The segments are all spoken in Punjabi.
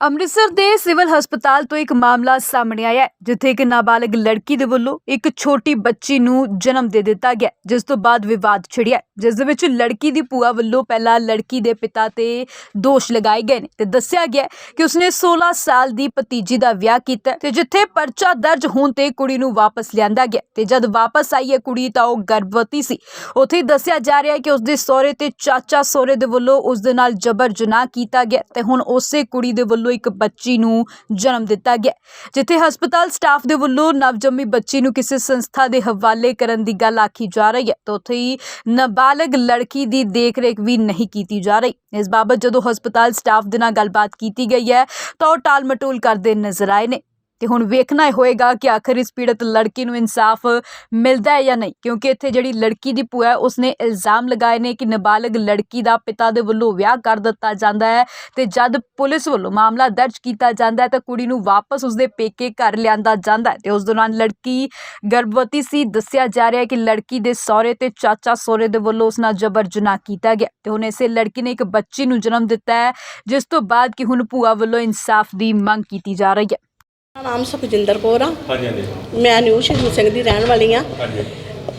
ਅੰਮ੍ਰਿਤਸਰ ਦੇ ਸਿਵਲ ਹਸਪਤਾਲ ਤੋਂ ਇੱਕ ਮਾਮਲਾ ਸਾਹਮਣੇ ਆਇਆ ਹੈ, ਜਿੱਥੇ ਇੱਕ ਨਾਬਾਲਗ ਲੜਕੀ ਦੇ ਵੱਲੋਂ ਇੱਕ ਛੋਟੀ ਬੱਚੀ ਨੂੰ ਜਨਮ ਦੇ ਦਿੱਤਾ ਗਿਆ ਜਿਸ ਤੋਂ ਬਾਅਦ ਵਿਵਾਦ ਛਿੜਿਆ ਜਿਸ ਦੇ ਵਿੱਚ ਲੜਕੀ ਦੀ ਭੂਆ ਵੱਲੋਂ ਪਹਿਲਾਂ ਲੜਕੀ ਦੇ ਪਿਤਾ ਤੇ ਦੋਸ਼ ਲਗਾਏ ਗਏ ਨੇ ਤੇ ਦੱਸਿਆ ਗਿਆ ਕਿ ਉਸਨੇ 16 ਸਾਲ ਦੀ ਭਤੀਜੀ ਦਾ ਵਿਆਹ ਕੀਤਾ ਹੈ ਤੇ ਜਿੱਥੇ ਪਰਚਾ ਦਰਜ ਹੋਣ ਤੇ ਕੁੜੀ ਨੂੰ ਵਾਪਸ ਲਿਆਂਦਾ ਗਿਆ ਤੇ ਜਦ ਵਾਪਸ ਆਈ ਹੈ ਕੁੜੀ ਤਾਂ ਉਹ ਗਰਭਵਤੀ ਸੀ। ਉੱਥੇ ਦੱਸਿਆ ਜਾ ਰਿਹਾ ਹੈ ਕਿ ਉਸਦੇ ਸਹੁਰੇ ਤੇ ਚਾਚਾ ਸਹੁਰੇ ਦੇ ਵੱਲੋਂ ਉਸ ਦੇ ਨਾਲ ਜਬਰ ਜਨਾਹ ਕੀਤਾ ਗਿਆ ਤੇ ਹੁਣ ਉਸੇ ਕੁੜੀ ਦੇ ਵੱਲੋਂ ਇੱਕ ਬੱਚੀ ਨੂੰ ਜਨਮ ਦਿੱਤਾ ਗਿਆ। ਜਿੱਥੇ ਹਸਪਤਾਲ ਸਟਾਫ ਦੇ ਵੱਲੋਂ ਨਵਜੰਮੀ ਬੱਚੀ ਨੂੰ ਕਿਸੇ ਸੰਸਥਾ ਦੇ ਹਵਾਲੇ ਕਰਨ ਦੀ ਗੱਲ ਆਖੀ ਜਾ ਰਹੀ ਹੈ, ਤਾਂ ਉੱਥੇ ਹੀ ਨਾਬਾਲਗ ਲੜਕੀ ਦੀ ਦੇਖਰੇਖ ਵੀ ਨਹੀਂ ਕੀਤੀ ਜਾ ਰਹੀ। ਇਸ ਬਾਬਤ ਜਦੋਂ ਹਸਪਤਾਲ ਸਟਾਫ ਦੇ ਨਾਲ ਗੱਲਬਾਤ ਕੀਤੀ ਗਈ ਹੈ, ਤਾਂ ਉਹ ਟਾਲ ਮਟੋਲ ਕਰਦੇ ਨਜ਼ਰ ਆਏ ਨੇ। ਤੇ ਹੁਣ ਵੇਖਣਾ ਹੋਏਗਾ ਕਿ ਆਖਰ ਇਸ ਪੀੜਤ ਲੜਕੀ ਨੂੰ ਇਨਸਾਫ ਮਿਲਦਾ ਹੈ ਜਾਂ ਨਹੀਂ, ਕਿਉਂਕਿ ਇੱਥੇ ਜਿਹੜੀ ਲੜਕੀ ਦੀ ਭੂਆ ਹੈ, ਉਸਨੇ ਇਲਜ਼ਾਮ ਲਗਾਏ ਨੇ ਕਿ ਨਾਬਾਲਗ ਲੜਕੀ ਦਾ ਪਿਤਾ ਦੇ ਵੱਲੋਂ ਵਿਆਹ ਕਰ ਦਿੱਤਾ ਜਾਂਦਾ ਹੈ ਤੇ ਜਦ ਪੁਲਿਸ ਵੱਲੋਂ ਮਾਮਲਾ ਦਰਜ ਕੀਤਾ ਜਾਂਦਾ ਹੈ ਤਾਂ ਕੁੜੀ ਨੂੰ ਵਾਪਸ ਉਸਦੇ ਪੇਕੇ ਘਰ ਲਿਆਂਦਾ ਜਾਂਦਾ ਹੈ ਤੇ ਉਸ ਦੌਰਾਨ ਲੜਕੀ ਗਰਭਵਤੀ ਸੀ, ਦੱਸਿਆ ਜਾ ਰਿਹਾ ਹੈ ਕਿ ਲੜਕੀ ਦੇ ਸਹੁਰੇ ਤੇ ਚਾਚਾ ਸਹੁਰੇ ਦੇ ਵੱਲੋਂ ਉਸ ਨਾਲ ਜਬਰ ਜਨਾਹ ਕੀਤਾ ਗਿਆ ਤੇ ਹੁਣ ਇਸੇ ਲੜਕੀ ਨੇ ਇੱਕ ਬੱਚੀ ਨੂੰ ਜਨਮ ਦਿੱਤਾ ਹੈ, ਜਿਸ ਤੋਂ ਬਾਅਦ ਕਿ ਹੁਣ ਭੂਆ ਵੱਲੋਂ ਇਨਸਾਫ ਦੀ ਮੰਗ ਕੀਤੀ ਜਾ ਰਹੀ ਹੈ। ਮੇਰਾ ਨਾਮ ਸੁਖਜਿੰਦਰ ਕੌਰ ਆ। ਹਾਂਜੀ ਹਾਂਜੀ। ਮੈਂ ਨਿਊ ਸ਼ਹੀਦ ਸਿੰਘ ਦੀ ਰਹਿਣ ਵਾਲੀ ਆ। ਹਾਂਜੀ।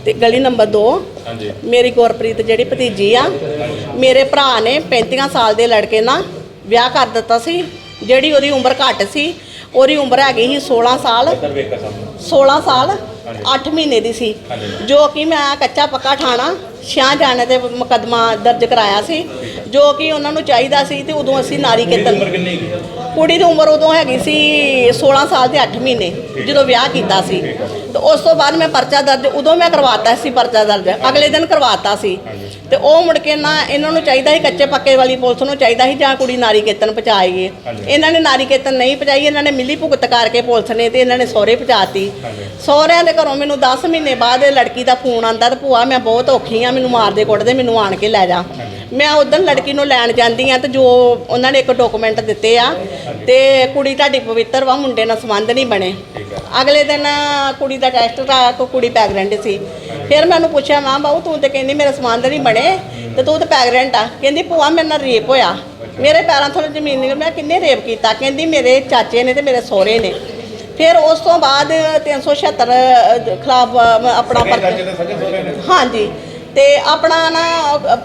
ਤੇ ਗਲੀ ਨੰਬਰ 2 ਹਾਂਜੀ। ਮੇਰੀ ਗੁਰਪ੍ਰੀਤ ਜਿਹੜੀ ਭਤੀਜੀ ਆ ਮੇਰੇ ਭਰਾ ਨੇ 35 ਸਾਲ ਦੇ ਲੜਕੇ ਨਾਲ ਵਿਆਹ ਕਰ ਦਿੱਤਾ ਸੀ। ਜਿਹੜੀ ਉਹਦੀ ਉਮਰ ਘੱਟ ਸੀ ਉਹਦੀ ਉਮਰ ਹੈਗੀ ਸੀ 16 ਸਾਲ। ਸਰ ਵੇਖਾ ਸਾਹਮਣੇ। 16 ਸਾਲ 8 ਮਹੀਨੇ ਦੀ ਸੀ। ਜੋ ਕਿ ਮੈਂ ਕੱਚਾ ਪੱਕਾ ਠਾਣਾ ਛਿਆਂ ਜਾਣੇ ਤੇ ਮੁਕੱਦਮਾ ਦਰਜ ਕਰਾਇਆ ਸੀ। ਜੋ ਕਿ ਉਹਨਾਂ ਨੂੰ ਚਾਹੀਦਾ ਸੀ ਤੇ ਉਦੋਂ ਅਸੀਂ ਨਾਰੀ ਕੇਤਨ ਕੁੜੀ ਦੀ ਉਮਰ ਉਦੋਂ ਹੈਗੀ ਸੀ 16 ਸਾਲ ਤੇ 8 ਮਹੀਨੇ ਜਦੋਂ ਵਿਆਹ ਕੀਤਾ ਸੀ। ਤੇ ਉਸ ਤੋਂ ਬਾਅਦ ਮੈਂ ਪਰਚਾ ਦਰਜ ਉਦੋਂ ਮੈਂ ਕਰਵਾਤਾ ਸੀ ਪਰਚਾ ਦਰਜ। ਅਗਲੇ ਦਿਨ ਕਰਵਾਤਾ ਸੀ। ਤੇ ਉਹ ਮੁੜ ਕੇ ਨਾ ਇਹਨਾਂ ਨੂੰ ਚਾਹੀਦਾ ਸੀ ਕੱਚੇ ਪੱਕੇ ਵਾਲੀ ਪੁਲਿਸ ਨੂੰ ਚਾਹੀਦਾ ਸੀ ਜਾਂ ਕੁੜੀ ਨਾਰੀ ਕੇਤਨ ਪਹੁੰਚਾਈਏ। ਇਹਨਾਂ ਨੇ ਨਾਰੀ ਕੇਤਨ ਨਹੀਂ ਪਹੁੰਚਾਈ ਇਹਨਾਂ ਨੇ ਮਿਲੀ ਭੁਗਤ ਕਰਕੇ ਪੁਲਿਸ ਨੇ ਤੇ ਇਹਨਾਂ ਨੇ ਸਹੁਰੇ ਪਹੁੰਚਾਤੀ। ਸਹੁਰਿਆਂ ਦੇ ਘਰੋਂ ਮੈਨੂੰ 10 ਮਹੀਨੇ ਬਾਅਦ ਇਹ ਲੜਕੀ ਦਾ ਫੋਨ ਆਂਦਾ ਤੇ ਭੂਆ ਮੈਂ ਬਹੁਤ ਔਖੀ ਆ ਮੈਨੂੰ ਮਾਰਦੇ ਕੁੱਟਦੇ ਮੈਨੂੰ ਆਣ ਕੇ ਲੈ ਜਾ। ਮੈਂ ਉਦੋਂ ਲੜਕੀ ਨੂੰ ਲੈਣ ਜਾਂਦੀ ਆ ਤੇ ਜੋ ਉਹਨਾਂ ਨੇ ਇੱਕ ਡਾਕੂਮੈਂਟ ਦਿੱਤੇ ਆ ਤੇ ਕੁੜੀ ਤੁਹਾਡੀ ਪਵਿੱਤਰ ਵਾ ਮੁੰਡੇ ਨਾਲ ਸੰਬੰਧ ਨਹੀਂ ਬਣੇ। ਅਗਲੇ ਦਿਨ ਕੁੜੀ ਦਾ ਟੈਸਟ ਕਰਾ ਕੇ ਕੁੜੀ ਪ੍ਰੈਗਨੈਂਟ ਸੀ। ਫਿਰ ਮੈਨੂੰ ਪੁੱਛਿਆ ਮਾਂ ਬਾਬੂ ਤੂੰ ਤੇ ਕਹਿੰਦੀ ਮੇਰੇ ਸੰਬੰਧ ਨਹੀਂ ਬਣੇ ਤੇ ਤੂੰ ਤੇ ਪ੍ਰੈਗਨੈਂਟ ਆ। ਕਹਿੰਦੀ ਭੂਆ ਮੇਰੇ ਨਾਲ ਰੇਪ ਹੋਇਆ। ਮੇਰੇ ਪੈਰਾਂ ਥੱਲੇ ਜ਼ਮੀਨ ਨਿਕਲ ਮੈਂ ਕਿੰਨੇ ਰੇਪ ਕੀਤਾ? ਕਹਿੰਦੀ ਮੇਰੇ ਚਾਚੇ ਨੇ ਤੇ ਮੇਰੇ ਸਹੁਰੇ ਨੇ। ਫਿਰ ਉਸ ਤੋਂ ਬਾਅਦ 376 ਖਿਲਾਫ ਆਪਣਾ ਹਾਂਜੀ। ਤੇ ਆਪਣਾ ਨਾ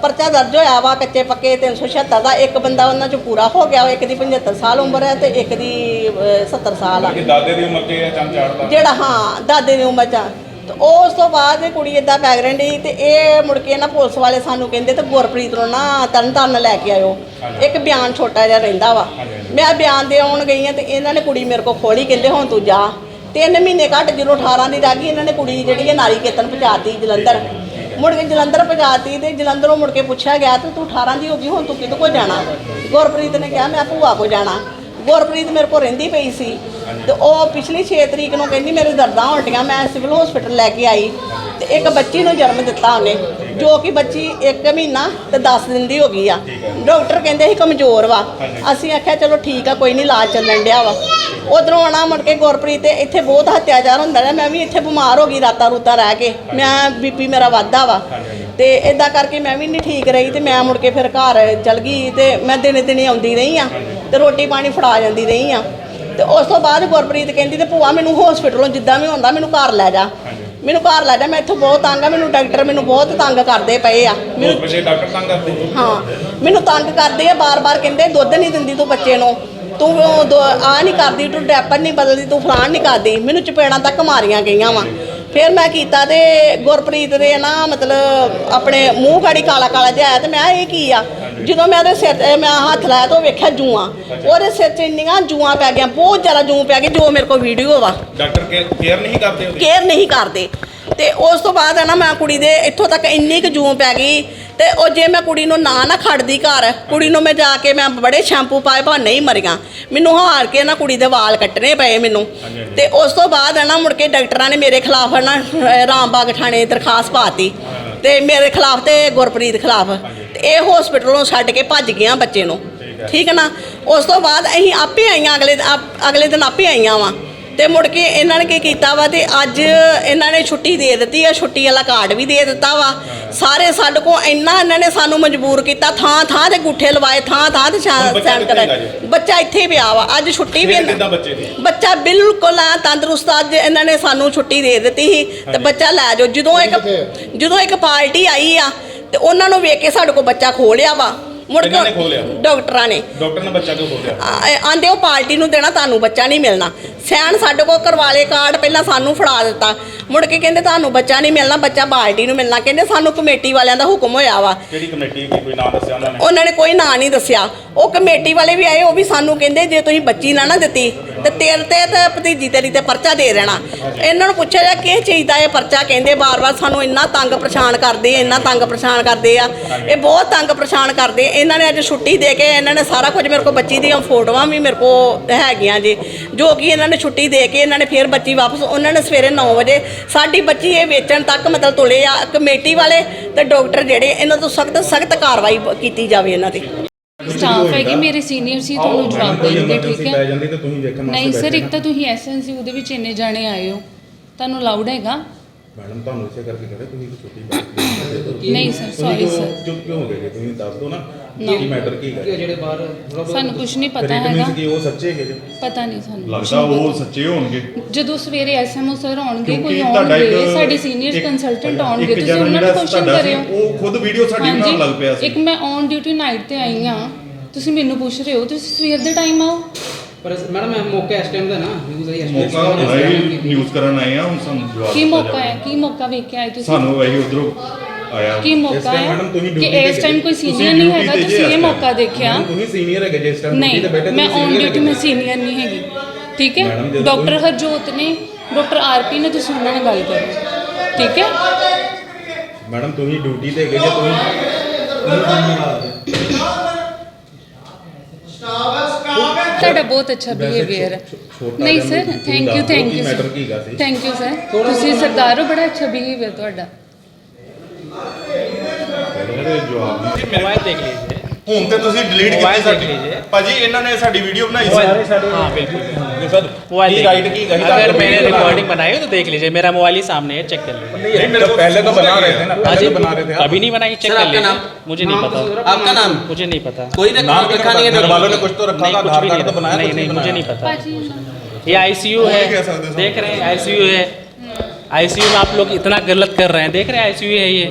ਪਰਚਾ ਦਰਜ ਹੋਇਆ ਵਾ ਕੱਚੇ ਪੱਕੇ 376 ਦਾ। ਇੱਕ ਬੰਦਾ ਉਹਨਾਂ ਚ ਪੂਰਾ ਹੋ ਗਿਆ ਇੱਕ ਦੀ 75 ਸਾਲ ਉਮਰ ਹੈ ਤੇ ਇੱਕ ਦੀ ਅ, 70 ਸਾਲ ਆ। ਦਾਦੇ ਦੀ ਉਮਰ ਤੇ ਚੰਨ ਚਾੜਦਾ ਜਿਹੜਾ ਹਾਂ ਦਾਦੇ ਦੀ ਉਮਰ ਚ ਆ। ਤੇ ਉਸ ਤੋਂ ਬਾਅਦ ਇਹ ਕੁੜੀ ਇਦਾਂ ਪ੍ਰੈਗਨੈਂਟ ਸੀ ਤੇ ਇਹ ਮੁੜ ਕੇ ਨਾ ਪੁਲਿਸ ਵਾਲੇ ਸਾਨੂੰ ਕਹਿੰਦੇ ਤੇ ਗੁਰਪ੍ਰੀਤ ਨੂੰ ਨਾ ਤਰਨ ਤਾਰਨ ਲੈ ਕੇ ਆਇਓ। ਇੱਕ ਬਿਆਨ ਛੋਟਾ ਜਿਹਾ ਰਹਿੰਦਾ ਵਾ। ਮੈਂ ਬਿਆਨ ਦੇ ਆਉਣ ਗਈ ਆ ਤੇ ਇਹਨਾਂ ਨੇ ਕੁੜੀ ਮੇਰੇ ਕੋਲ ਖੋਲੀ ਕਹਿੰਦੇ ਹੁਣ ਤੂੰ ਜਾ। ਤਿੰਨ ਮਹੀਨੇ ਘੱਟ ਜਦੋਂ 18 ਦੀ ਰਹਿ ਗਈ ਇਹਨਾਂ ਨੇ ਕੁੜੀ ਜਿਹੜੀ ਹੈ ਨਾਰੀ ਕੇਤਨ ਪਹੁੰਚਾਤੀ ਜਲੰਧਰ। ਮੁੜ ਕੇ ਜਲੰਧਰ ਪਹੁੰਚਾਤੀ ਤੇ ਜਲੰਧਰੋਂ ਮੁੜ ਕੇ ਪੁੱਛਿਆ ਗਿਆ ਤੇ ਤੂੰ 18 ਦੀ ਹੋ ਗਈ, ਹੁਣ ਤੂੰ ਕਿਹਦੇ ਕੋਲ ਜਾਣਾ? ਗੁਰਪ੍ਰੀਤ ਨੇ ਕਿਹਾ, ਮੈਂ ਭੂਆ ਕੋਲ ਜਾਣਾ। ਗੁਰਪ੍ਰੀਤ ਮੇਰੇ ਕੋਲ ਰਹਿੰਦੀ ਪਈ ਸੀ। ਤੇ ਉਹ ਪਿਛਲੀ 6 ਤਰੀਕ ਨੂੰ ਕਹਿੰਦੀ, ਮੇਰੇ ਦਰਦਾਂ ਉਲਟੀਆਂ, ਮੈਂ ਸਿਵਲ ਹਸਪੀਟਲ ਲੈ ਕੇ ਆਈ। ਤੇ ਇੱਕ ਬੱਚੀ ਨੂੰ ਜਨਮ ਦਿੱਤਾ ਉਹਨੇ, ਜੋ ਕਿ ਬੱਚੀ 1 ਮਹੀਨਾ ਤੇ 10 ਦਿਨ ਦੀ ਹੋ ਗਈ ਆ। ਡਾਕਟਰ ਕਹਿੰਦੇ ਸੀ ਕਮਜ਼ੋਰ ਵਾ। ਅਸੀਂ ਆਖਿਆ ਚਲੋ ਠੀਕ ਆ, ਕੋਈ ਨਹੀਂ ਇਲਾਜ ਚੱਲਣ ਡਿਆ ਵਾ। ਉਧਰੋਂ ਆਣਾ ਮੁੜ ਕੇ ਗੁਰਪ੍ਰੀਤ ਤੇ ਇੱਥੇ ਬਹੁਤ ਹੱਤਿਆਚਾਰ ਹੁੰਦਾ ਰਿਹਾ। ਮੈਂ ਵੀ ਇੱਥੇ ਬਿਮਾਰ ਹੋ ਗਈ ਰਾਤਾਂ ਰੂਤਾਂ ਰਹਿ ਕੇ। ਮੈਂ ਬੀਪੀ ਮੇਰਾ ਵੱਧਦਾ ਵਾ। ਤੇ ਇਦਾਂ ਕਰਕੇ ਮੈਂ ਵੀ ਨਹੀਂ ਠੀਕ ਰਹੀ ਤੇ ਮੈਂ ਮੁੜ ਕੇ ਫਿਰ ਘਰ ਚਲ ਗਈ ਤੇ ਮੈਂ ਦਿਨੇ ਦਿਨੇ ਆਉਂਦੀ ਰਹੀ ਆ ਤੇ ਰੋਟੀ ਪਾਣੀ ਫੜਾ ਜਾਂਦੀ ਰਹੀ ਆ। ਤੇ ਉਸ ਤੋਂ ਬਾਅਦ ਗੁਰਪ੍ਰੀਤ ਕਹਿੰਦੀ ਤੇ ਭੂਆ ਮੈਨੂੰ ਹਸਪੀਟਲੋਂ ਜਿੱਦਾਂ ਵੀ ਹੁੰਦਾ ਮੈਨੂੰ ਘਰ ਲੈ ਜਾ। ਮੈਨੂੰ ਘਰ ਲੈ ਜਾ ਮੈਂ ਇੱਥੋਂ ਬਹੁਤ ਤੰਗ ਆ ਮੈਨੂੰ ਡਾਕਟਰ ਮੈਨੂੰ ਬਹੁਤ ਤੰਗ ਕਰਦੇ ਪਏ ਆ। ਮੈਨੂੰ ਵੇਲੇ ਡਾਕਟਰ ਤੰਗ ਕਰਦੇ ਹਾਂ? ਮੈਨੂੰ ਤੰਗ ਕਰਦੇ ਆ ਬਾਰ-ਬਾਰ ਕਹਿੰਦੇ ਦੁੱਧ ਨਹੀਂ ਦਿੰਦੀ ਤੂੰ ਬੱਚੇ ਨੂੰ। ਤੂੰ ਆ ਨਹੀਂ ਕਰਦੀ ਤੂੰ ਡੈਪਰ ਨਹੀਂ ਬਦਲਦੀ ਤੂੰ ਫਲਾਣ ਨਹੀਂ ਕਰਦੀ। ਮੈਨੂੰ ਚਪੇੜਾਂ ਤੱਕ ਮਾਰੀਆਂ ਗਈਆਂ ਵਾ। ਫਿਰ ਮੈਂ ਕੀਤਾ ਤੇ ਗੁਰਪ੍ਰੀਤ ਦੇ ਨਾ ਮਤਲਬ ਆਪਣੇ ਮੂੰਹ ਗਾੜੀ ਕਾਲਾ ਕਾਲਾ ਜਿਹਾ ਆਇਆ ਤੇ ਮੈਂ ਇਹ ਕੀ ਆ? ਜਦੋਂ ਮੈਂ ਉਹਦੇ ਸਿਰ ਤੇ ਮੈਂ ਹੱਥ ਲਾਇਆ ਤਾਂ ਉਹ ਵੇਖਿਆ ਜੂਆਂ। ਉਹਦੇ ਸਿਰ 'ਚ ਇੰਨੀਆਂ ਜੂਆਂ ਪੈ ਗਈਆਂ ਬਹੁਤ ਜ਼ਿਆਦਾ ਜੂਆਂ ਪੈ ਗਈ ਜੋ ਮੇਰੇ ਕੋਲ ਵੀਡੀਓ ਵਾ। ਡਾਕਟਰ ਕੇਅਰ ਨਹੀਂ ਕਰਦੇ ਉਹਦੀ? ਕੇਅਰ ਨਹੀਂ ਕਰਦੇ। ਤੇ ਉਸ ਤੋਂ ਬਾਅਦ ਹੈ ਨਾ ਮੈਂ ਕੁੜੀ ਦੇ ਇੱਥੋਂ ਤੱਕ ਇੰਨੀ ਕੁ ਜੂਮ ਪੈ ਗਈ ਤੇ ਉਹ ਜੇ ਮੈਂ ਕੁੜੀ ਨੂੰ ਨਾ ਨਾ ਖੜਦੀ ਘਰ ਕੁੜੀ ਨੂੰ ਮੈਂ ਜਾ ਕੇ ਮੈਂ ਬੜੇ ਸ਼ੈਂਪੂ ਪਾਏ ਪਰ ਨਹੀਂ ਮਰੀਆਂ। ਮੈਨੂੰ ਹਾਰ ਕੇ ਨਾ ਕੁੜੀ ਦੇ ਵਾਲ ਕੱਟਣੇ ਪਏ ਮੈਨੂੰ। ਤੇ ਉਸ ਤੋਂ ਬਾਅਦ ਹੈ ਨਾ ਮੁੜ ਕੇ ਡਾਕਟਰਾਂ ਨੇ ਮੇਰੇ ਖਿਲਾਫ ਨਾ ਅਹ ਰਾਮਬਾਗ ਥਾਣੇ ਦਰਖਾਸਤ ਪਾਤੀ। ਤੇ ਮੇਰੇ ਖਿਲਾਫ ਤੇ ਗੁਰਪ੍ਰੀਤ ਖਿਲਾਫ। ਇਹ ਹਸਪੀਟਲੋਂ ਛੱਡ ਕੇ ਭੱਜ ਗਈਆਂ ਬੱਚੇ ਨੂੰ। ਠੀਕ ਹੈ। ਨਾ? ਉਸ ਤੋਂ ਬਾਅਦ ਅਸੀਂ ਆਪੇ ਆਈਆਂ ਅਗਲੇ ਆਪ- ਅਗਲੇ ਦਿਨ ਆਪੇ ਆਈਆਂ ਵਾਂ। ਤੇ ਮੁੜ ਕੇ ਇਹਨਾਂ ਨੇ ਕੀ ਕੀਤਾ ਵਾ ਤੇ ਅੱਜ ਇਹਨਾਂ ਨੇ ਛੁੱਟੀ ਦੇ ਦਿੱਤੀ ਆ ਛੁੱਟੀ ਵਾਲਾ ਕਾਰਡ ਵੀ ਦੇ ਦਿੱਤਾ ਵਾ। ਸਾਰੇ ਸਾਡੇ ਕੋ ਇੰਨਾ ਇਹਨਾਂ ਨੇ ਸਾਨੂੰ ਮਜਬੂਰ ਕੀਤਾ ਥਾਂ ਥਾਂ ਤੇ ਗੁੱਠੇ ਲਵਾਏ ਥਾਂ ਥਾਂ ਤੇ ਸੈਨ ਕਰਾਏ? ਬੱਚਾ ਇੱਥੇ ਪਿਆ ਵਾ ਅੱਜ ਛੁੱਟੀ ਵੀ ਬੱਚਾ ਬਿਲਕੁਲ ਆ ਤੰਦਰੁਸਤ ਅੱਜ ਇਹਨਾਂ ਨੇ ਸਾਨੂੰ ਛੁੱਟੀ ਦੇ ਦਿੱਤੀ ਸੀ। ਤੇ ਬੱਚਾ ਲੈ ਜਾਓ। ਜਦੋਂ ਇੱਕ ਜਦੋਂ ਇੱਕ ਪਾਰਟੀ ਆਈ ਆ ਤੇ ਉਹਨਾਂ ਨੂੰ ਵੇਖ ਕੇ ਸਾਡੇ ਕੋਲ ਬੱਚਾ ਖੋ ਲਿਆ ਵਾ। ਮੁੜ ਕਿਹਨਾਂ ਨੇ ਖੋਹ ਲਿਆ? ਡਾਕਟਰਾਂ ਨੇ। ਡਾਕਟਰ ਨੇ ਬੱਚਾ ਕਿਉਂ ਬੋਲਿਆ ਆ- ਆਂਦੇ ਉਹ ਪਾਰਟੀ ਨੂੰ ਦੇਣਾ ਤੁਹਾਨੂੰ ਬੱਚਾ ਨਹੀਂ ਮਿਲਣਾ। ਸੈਨ ਸਾਡੇ ਕੋਲ ਕਰਵਾ ਲਏ ਕਾਰਡ ਪਹਿਲਾਂ ਸਾਨੂੰ ਫੜਾ ਦਿੱਤਾ। ਮੁੜ ਕੇ ਕਹਿੰਦੇ ਤੁਹਾਨੂੰ ਬੱਚਾ ਨਹੀਂ ਮਿਲਣਾ ਬੱਚਾ ਪਾਰਟੀ ਨੂੰ ਮਿਲਣਾ। ਕਹਿੰਦੇ ਸਾਨੂੰ ਕਮੇਟੀ ਵਾਲਿਆਂ ਦਾ ਹੁਕਮ ਹੋਇਆ ਵਾ। ਕਿਹੜੀ ਕਮੇਟੀ ਕੀ ਕੋਈ ਨਾਮ ਦੱਸਿਆ ਉਹਨਾਂ ਨੇ? ਉਹਨਾਂ ਨੇ ਕੋਈ ਨਾਂ ਨਹੀਂ ਦੱਸਿਆ। ਉਹ ਕਮੇਟੀ ਵਾਲੇ ਵੀ ਆਏ ਉਹ ਵੀ ਸਾਨੂੰ ਕਹਿੰਦੇ ਜੇ ਤੁਸੀਂ ਬੱਚੀ ਨਾ ਨਾ ਦਿੱਤੀ ਤੇ ਤੇਰੇ ਤੇ ਤੇ ਭਤੀਜੀ ਤੇਰੀ ਤੇ ਪਰਚਾ ਦੇ ਦੇਣਾ। ਇਹਨਾਂ ਨੂੰ ਪੁੱਛਿਆ ਜਾ ਕਿਸ ਚੀਜ਼ ਦਾ ਇਹ ਪਰਚਾ? ਕਹਿੰਦੇ ਬਾਰ-ਬਾਰ ਸਾਨੂੰ ਇੰਨਾ ਤੰਗ ਪਰੇਸ਼ਾਨ ਕਰਦੇ ਇੰਨਾ ਤੰਗ ਪਰੇਸ਼ਾਨ ਕਰਦੇ ਆ। ਇਹ ਬਹੁਤ ਤੰਗ ਪਰੇਸ਼ਾਨ ਕਰਦੇ ਇਹਨਾਂ ਨੇ ਅੱਜ ਛੁੱਟੀ ਦੇ ਕੇ ਇਹਨਾਂ ਨੇ ਸਾਰਾ ਕੁਝ ਮੇਰੇ ਕੋਲ ਬੱਚੀ ਦੀਆਂ ਫੋਟੋਆਂ ਵੀ ਮੇਰੇ ਕੋਲ ਹੈਗੀਆਂ ਜੀ। ਜੋ ਕਿ ਇਹਨਾਂ ਨੇ ਛੁੱਟੀ ਦੇ ਕੇ ਇਹਨਾਂ ਨੇ ਫਿਰ ਬੱਚੀ ਵਾਪਸ ਉਹਨਾਂ ਨੇ ਸਵੇਰੇ 9 ਵਜੇ ਸਾਡੀ ਬੱਚੀ ਇਹ ਵੇਚਣ ਤੱਕ ਮਤਲਬ ਤੁਲੇ ਆ ਕਮੇਟੀ ਵਾਲੇ ਤੇ ਡਾਕਟਰ ਜਿਹੜੇ ਇਹਨਾਂ ਤੋਂ ਸਖਤ ਸਖਤ ਕਾਰਵਾਈ ਕੀਤੀ ਜਾਵੇ ਇਹਨਾਂ ਤੇ। ਸਟਾਫ ਹੈਗੀ ਮੇਰੇ ਸੀਨੀਅਰ ਸੀ ਤੁਹਾਨੂੰ ਜਵਾਬ ਦੇਣਗੇ ਠੀਕ ਹੈ? ਨਹੀਂ ਸਰ ਇੱਕ ਤਾਂ ਤੁਸੀਂ ਐਸਐਨਸੀ ਉਹਦੇ ਵਿੱਚ ਇੰਨੇ ਜਾਣੇ ਆਏ ਹੋ। ਤੁਹਾਨੂੰ ਅਲਾਉਡ ਹੈਗਾ? ਮੈਡਮ ਤੁਹਾਨੂੰ ਇਸੇ ਕਰਕੇ ਕਹਿੰਦੇ ਤੁਸੀਂ ਇੱਕ ਛੁੱਟੀ ਬਾਤ ਨਹੀਂ ਸਰ ਸੌਰੀ ਸਰ। ਚੁੱਪ ਕਿਉਂ ਹੋ ਗਏ ਜੀ? ਤੁਸੀਂ ਦੱਸ ਦਿਓ ਨਾ ਕੀ ਮੈਟਰ ਕੀ ਹੈ ਸਾਨੂੰ ਕੁਝ ਨਹੀਂ ਪਤਾ ਹੈਗਾ। ਇਹ ਕਿ ਉਹ ਸੱਚੇ ਹੈਗੇ ਜੀ? ਪਤਾ ਨਹੀਂ ਸਾਨੂੰ। ਲੱਗਦਾ ਉਹ ਸੱਚੇ ਹੋਣਗੇ। ਜਦੋਂ ਸਵੇਰੇ ਐਸਐਮਓ ਸਰ ਆਉਣਗੇ ਕੋਈ ਆਉਣਗੇ ਸਾਡੇ ਸੀਨੀਅਰ ਕੰਸਲਟੈਂਟ ਆਉਣਗੇ ਤੁਸੀਂ ਉਹਨਾਂ ਨੂੰ ਜਿਹੜਾ ਕੁਐਸਚਨ ਕਰਿਓ। ਉਹ ਖੁਦ ਵੀਡੀਓ ਸਾਡੀ ਬਣਾਉਣ ਲੱਗ ਪਿਆ ਸੀ। ਇੱਕ ਮੈਂ ਔਨ ਡਿਊਟੀ ਨਾਈਟ ਤੇ ਆਈ ਆ ਤੁਸੀਂ ਮੈਨੂੰ ਪੁੱਛ ਰਹੇ ਹੋ ਤੁਸੀਂ ਸਵੇਰ ਦੇ ਟਾਈਮ ਆਓ। ਪਰ ਮੈਡਮ ਮੈਂ ਮੌਕਾ ਇਸ ਟਾਈਮ ਦਾ ਨਾ ਨਿਊਜ਼ ਆਈ ਇਸ ਮੌਕਾ ਭਾਈ ਨਿਊਜ਼ ਕਰਨ ਆਏ ਆ ਹੁਣ ਸਾਨੂੰ ਜਵਾਬ ਕੀ ਦਿੱਤਾ ਮੌਕਾ ਜਾਵੇ। ਹੈ ਕੀ ਮੌਕਾ ਵੇਖ ਕੇ ਆਏ ਤੁਸੀਂ ਸਾਨੂੰ ਵਹੀ ਉਧਰੋਂ ਆਇਆ ਕੀ ਮੌਕਾ time ਹੈ madam ਤੁਸੀਂ ਕਿ duty ਤੇ ਇਸ ਟਾਈਮ ਕੋਈ ਤੁਸੀਂ ਸੀਨੀਅਰ ਨਹੀਂ duty ਹੈਗਾ ਤੇ ਜੇ ਤੁਸੀਂ ਇਸ ਇਹ time। ਮੌਕਾ ਦੇਖਿਆ ਤੁਸੀਂ ਸੀਨੀਅਰ ਹੈਗੇ ਜਿਸ ਟਾਈਮ ਨਹੀਂ ਤੇ ਬੈਠੇ ਮੈਂ ਤੁਸੀਂ ਔਨ senior ਡਿਊਟੀ ਹੈਗੇ। ਮੈਂ ਸੀਨੀਅਰ ਨਹੀਂ ਹੈਗੀ ਠੀਕ Madam, ਹੈ ਜਦੋਂ ਡਾਕਟਰ ਤੁਸੀਂ- ਹਰਜੋਤ ਨੇ ਡਾਕਟਰ ਆਰਪੀ ਨੇ ਤੁਸੀਂ ਉਹਨਾਂ ਨਾਲ ਗੱਲ ਕਰੋ ਠੀਕ ਹੈ ਮੈਡਮ ਤੁਸੀਂ ਡਿਊਟੀ ਤੇ ਹੈਗੇ ਜੇ ਤੁਸੀਂ ਤੁਹਾਡਾ ਬਹੁਤ ਅੱਛਾ ਬਿਹੇਵੀਅਰ ਹੈ ਨਹੀਂ sir thank you thank you matter ਕੀ ਗਾ ਸੀ ਥੈਂਕ ਯੂ ਸਰ ਤੁਸੀਂ ਸਰਦਾਰ ਹੋ ਬੜਾ ਅੱਛਾ ਬਿਹੇਵੀਅਰ ਤੁਹਾਡਾ ਜਵਾਬ ਮੇਰੇ ਮੋਬਾਈਲ ਦੇਖ ਲਈ ਹੁਣ ਤੇ ਤੁਸੀਂ ਡਿਲੀਟ ਭਾਜੀ ਇਹਨਾਂ ਨੇ ਸਾਡੀ ਵੀਡੀਓ ਬਣਾਈ ਸੀ। आईसीयू देख रहे हैं आईसीयू है। आईसीयू में आप लोग इतना गलत कर रहे हैं। देख रहे हैं आईसीयू है ये।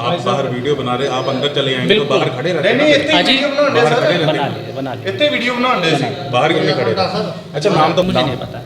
आप बाहर वीडियो बना रहे आप अंदर चले आएंगे तो बिल्कुल। बाहर खड़े रहते ਨਹੀਂ ਨਹੀਂ ਇੱਥੇ हाँ जी ਵੀਡੀਓ ਬਣਾਉਂਦੇ बाहर खड़े ਸਰ रहते बना लीजिए बना लीजिए ਇੱਥੇ ਵੀਡੀਓ ਬਣਾਉਂਦੇ ਸੀ बाहर क्यों नहीं खड़े अच्छा नाम तो मुझे नाम- नहीं पता